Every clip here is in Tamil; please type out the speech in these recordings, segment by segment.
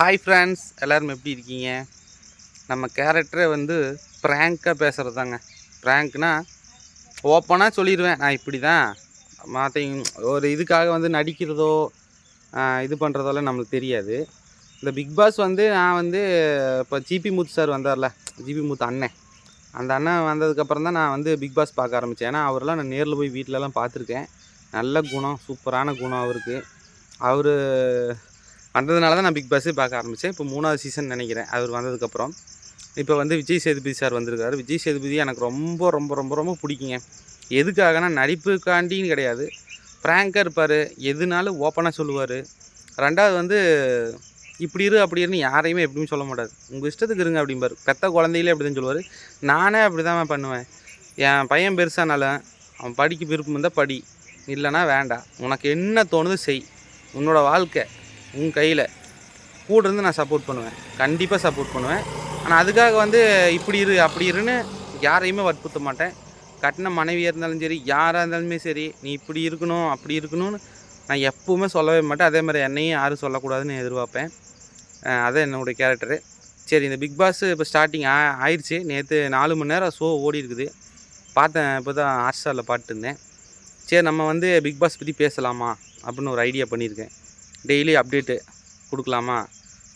ஹாய் ஃப்ரெண்ட்ஸ் எல்லோரும் எப்படி இருக்கீங்க? நம்ம கேரக்டரை வந்து ப்ராங்க்காக பேசுகிறது தாங்க ப்ராங்க்னா ஓப்பனாக சொல்லிடுவேன் நான் இப்படி தான் மாற்றி ஒரு இதுக்காக வந்து நடிக்கிறதோ இது பண்ணுறதெல்லாம் நம்மளுக்கு தெரியாது. இந்த பிக் பாஸ் வந்து நான் வந்து இப்போ ஜிபி முத்து சார் வந்தார்ல. ஜிபி முத்து அண்ணன். அந்த அண்ணன் வந்ததுக்கப்புறம் தான் நான் வந்து பிக் பாஸ் பார்க்க ஆரம்பித்தேன் ஏன்னா அவரெல்லாம் நான் நேரில் போய் வீட்டிலலாம் பார்த்துருக்கேன். நல்ல குணம் சூப்பரான குணம் அவருக்கு. அவர் வந்ததுனால தான் நான் பிக் பாஸே பார்க்க ஆரம்பித்தேன். இப்போ மூணாவது சீசன் நினைக்கிறேன். அவர் வந்ததுக்கப்புறம். இப்போ வந்து விஜய் சேதுபதி சார் வந்திருக்காரு. விஜய் சேதுபதி எனக்கு ரொம்ப ரொம்ப ரொம்ப ரொம்ப பிடிக்குங்க. எதுக்காகனா நடிப்புக்காண்டின்னு கிடையாது. ஃப்ராங்காக இருப்பார். எதுனாலும் ஓப்பனாக சொல்லுவார். ரெண்டாவது வந்து இப்படி இரு அப்படி இருன்னு யாரையுமே எப்படியும் சொல்ல மாட்டார். உங்கள் இஷ்டத்துக்கு இருங்க அப்படிம்பார். பெத்த குழந்தையிலே அப்படி தான் சொல்லுவார். நானே அப்படி தான் பண்ணுவேன். என் பையன் பெருசானாலும் அவன் படிக்க விருப்பம் இருந்தால் படி. இல்லைன்னா வேண்டாம். உனக்கு என்ன தோணுது செய். உன்னோட வாழ்க்கை. உன் கையில். கூட இருந்து நான் சப்போர்ட் பண்ணுவேன். கண்டிப்பாக சப்போர்ட் பண்ணுவேன். ஆனால் அதுக்காக வந்து இப்படி இரு அப்படி இருன்னு யாரையுமே வற்புறுத்த மாட்டேன். கட்டின மனைவியாக இருந்தாலும் சரி யாராக இருந்தாலுமே சரி நீ இப்படி இருக்கணும் அப்படி இருக்கணும்னு நான் எப்பவுமே சொல்லவே மாட்டேன். அதே மாதிரி என்னையும் யாரும் சொல்லக்கூடாதுன்னு எதிர்பார்ப்பேன். அதான் என்னுடைய கேரக்டரு சரி இந்த பிக் பாஸ் இப்போ ஸ்டார்டிங் ஆ ஆயிடுச்சு நேற்று நாலு மணி நேரம் ஷோ ஓடி இருக்குது. பார்த்தேன் இப்போ தான் ஹாட் ஸ்டாரில் இருந்தேன். சரி நம்ம வந்து பிக் பாஸ் பற்றி பேசலாமா? அப்படின்னு ஒரு ஐடியா பண்ணியிருக்கேன். டெய்லி அப்டேட்டு கொடுக்கலாமா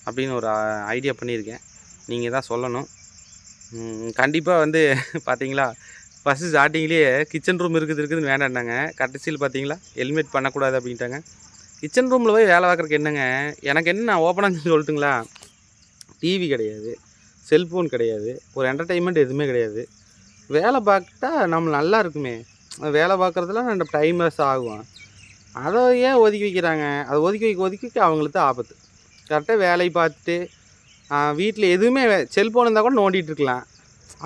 அப்படின்னு ஒரு ஐடியா பண்ணியிருக்கேன். நீங்கள் தான் சொல்லணும். கண்டிப்பாக வந்து பார்த்தீங்களா ஃபஸ்ட்டு ஸ்டார்டிங்லேயே கிச்சன் ரூம் இருக்குது இருக்குதுன்னு வேண்டாண்டாங்க கடைசியில் பார்த்தீங்களா ஹெல்மெட் பண்ணக்கூடாது அப்படின்ட்டாங்க. கிச்சன் ரூமில் போய் வேலை பார்க்குறக்கு என்னங்க? எனக்கு என்ன நான் ஓப்பனாக சொல்லட்டுங்களா? டிவி கிடையாது செல்ஃபோன் கிடையாது ஒரு என்டர்டெயின்மெண்ட் எதுவுமே கிடையாது. வேலை பார்த்தா நம்ம நல்லா இருக்குமே. வேலை பார்க்குறதுல நம்ம டைம் வேஸ்ட் ஆகும். அதை ஏன் ஒதுக்கி வைக்கிறாங்க? அதை ஒதுக்கி வைக்க ஒதுக்கி வைக்க அவங்களுக்கு தான் ஆபத்து. கரெக்டாக வேலை பார்த்துட்டு வீட்டில் எதுவுமே செல்ஃபோன் இருந்தால் கூட நோண்டிகிட்டு இருக்கலாம்.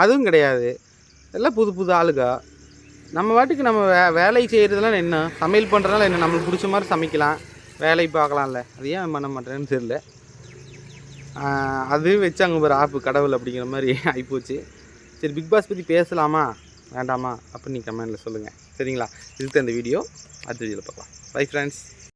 அதுவும் கிடையாது. எல்லாம் புது புது ஆளுங்க நம்ம வாட்டுக்கு நம்ம வே வேலை செய்கிறதுலாம் என்ன? சமையல் பண்ணுறதுனால என்ன? நம்மளுக்கு பிடிச்ச மாதிரி சமைக்கலாம். வேலை பார்க்கலாம்ல. அது ஏன் பண்ண மாட்டேன்னு தெரில அது வச்சாங்க ஒரு ஆப்பு கடவுள் அப்படிங்கிற மாதிரி ஆகிப்போச்சு சரி பிக் பாஸ் பற்றி பேசலாமா? வேண்டாமா? அப்படின்னு நீ கமெண்டில் சொல்லுங்கள் சரிங்களா? இதுக்கு இந்த வீடியோ. அடுத்த வீடியோவில் பார்க்கலாம். Bye friends